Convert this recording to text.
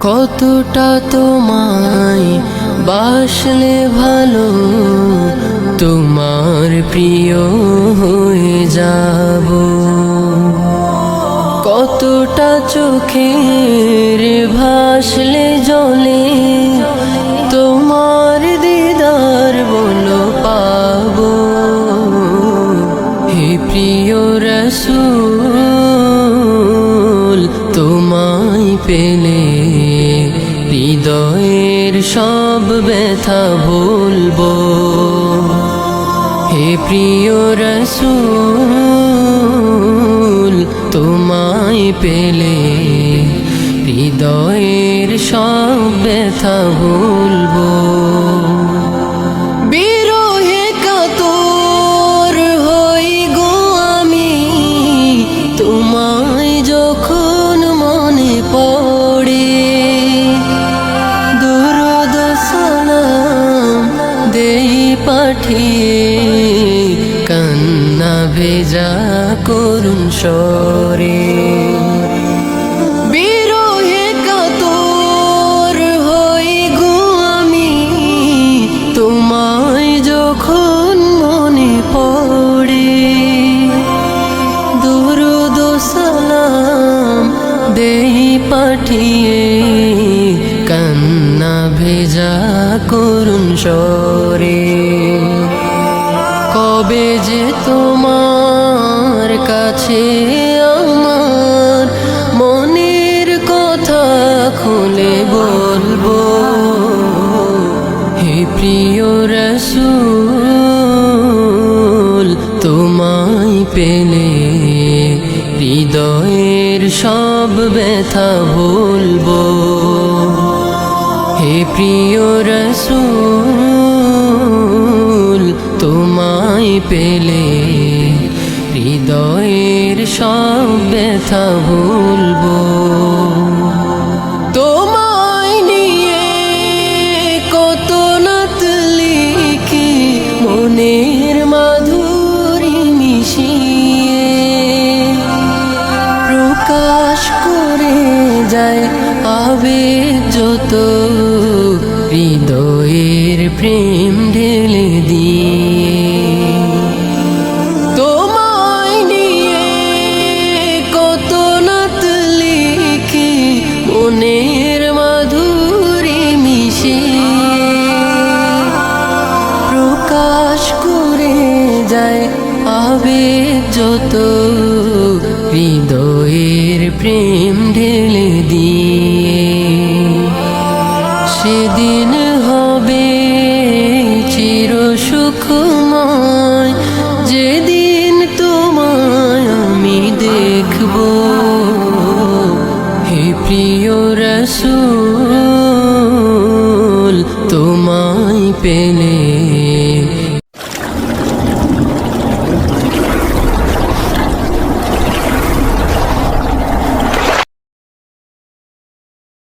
কতটা তোমায় বাসলে ভালো, তোমার প্রিয় হয়ে যাব। কতটা চোখের ভাসলে জলে, তোমার দিদার বলো পাব। হে প্রিয় রসুল, তোমায় পেলে হৃদয়ের সব ব্যথা ভুলবো। হে প্রিয় রসুল তোমায় পেলে হৃদয়ের সব ব্যথা ভুলবো। পাঠিয়ে কান্না ভেজা করুণ সরে বিরহে কাতর হই গো আমি, তোমায় যখন মনে পড়ে, দুরুদ সালাম দেই পাঠিয়ে, কান্না ভেজা করুণ সরে কবে যে তোমার কাছে আমার মনের কথা খুলে বলব। হে প্রিয় রসুল, তোমায় পেলে হৃদয়ের সব ব্যথা ভুলবো। হে প্রিয় রসুল পেলে হৃদয়ের সব ব্যথা ভুলবো। তোমায় নিয়ে কত নাত লিখি, মনের মাধুরী মিশিয়ে। প্রকাশ করে যায় আবেগ যত, হৃদয়ের প্রেম ঢেলে দিয়ে। যায় আবেগ যত হৃদয়ের প্রেম ঢেলে দিয়ে। সেদিন হবে চির সুখময়, যেদিন তোমায় আমি দেখব। হে প্রিয় রসুল, তোমায় পেলে